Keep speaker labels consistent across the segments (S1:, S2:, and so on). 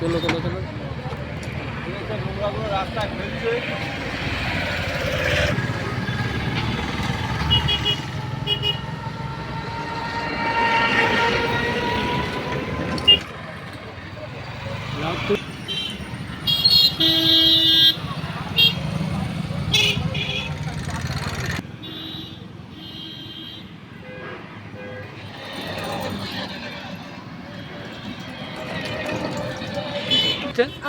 S1: তোলো তোলো তোলো
S2: নোংরাগুলো রাস্তায় ফেলছে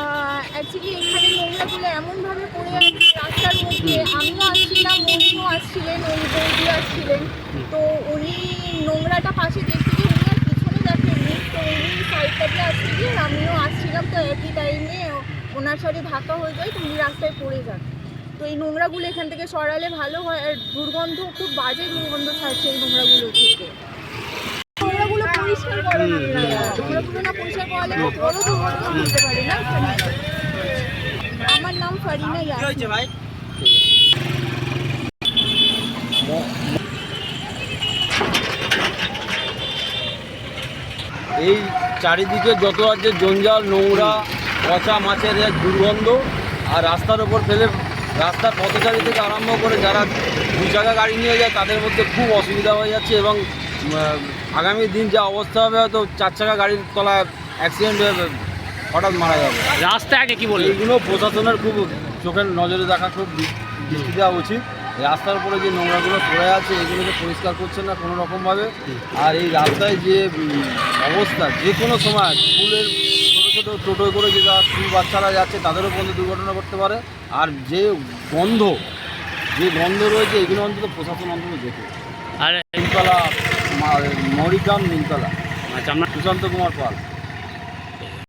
S3: অ্যাকচুয়ালি এখানে নোংরাগুলো এমনভাবে পড়ে আছে রাস্তার মধ্যে। আমিও আসছিলাম আসছিলেন ওই বৌদি আসছিলেন তো উনি নোংরাটা পাশে দেখতে গিয়ে উনি আর পিছনে তো উনি সাইডটা দিয়ে আসতে গিয়ে আমিও আসছিলাম তো একই টাইমে ওনার সাথে ধাক্কা হয়ে যায় তো উনি রাস্তায় পড়ে যান। তো এই নোংরাগুলো এখান থেকে সরালে ভালো হয়। আর দুর্গন্ধ খুব বাজে দুর্গন্ধ ছাড়ছে এই নোংরাগুলো থেকে পরিষ্কার করে না পরিষ্কার করালে বড় দুর্ঘটনা হতে পারে না। আমার নাম ফারিনা ইয়াসমিন।
S2: ভাই? এই চারিদিকে যত আছে জঞ্জাল নোংরা পচা মাছের এক দুর্গন্ধ আর রাস্তার ওপর ফেলে রাস্তার পথচারী থেকে আরম্ভ করে যারা দু চাকা গাড়ি নিয়ে যায় তাদের মধ্যে খুব অসুবিধা হয়ে যাচ্ছে এবং আগামী দিন যা অবস্থা হবে হয়তো চার চাকা গাড়ির তলায় অ্যাক্সিডেন্ট হয়ে হঠাৎ মারা যাবে।
S1: রাস্তা আগে কি বললেন?
S2: এগুলো প্রশাসনের খুব চোখের নজরে রাখা খুব দৃষ্টি দেওয়া উচিত। রাস্তার উপরে যে নোংরাগুলো পড়ে আছে এগুলোকে পরিষ্কার করছে না কোনো রকমভাবে আর এই রাস্তায় যে অবস্থা যে কোনো সময় স্কুলের ছোটো ছোটো টোটো করে যে যারা স্কুল বাচ্চারা যাচ্ছে তাদেরও পর্যন্ত দুর্ঘটনা করতে পারে। আর যে গন্ধ যে গন্ধ রয়েছে এগুলো অন্তত প্রশাসন অন্তত দেখে।
S1: আর
S2: নিমতলা মরিগ্রাম নিমতলা
S1: আচ্ছা
S2: সুশান্ত কুমার পাল।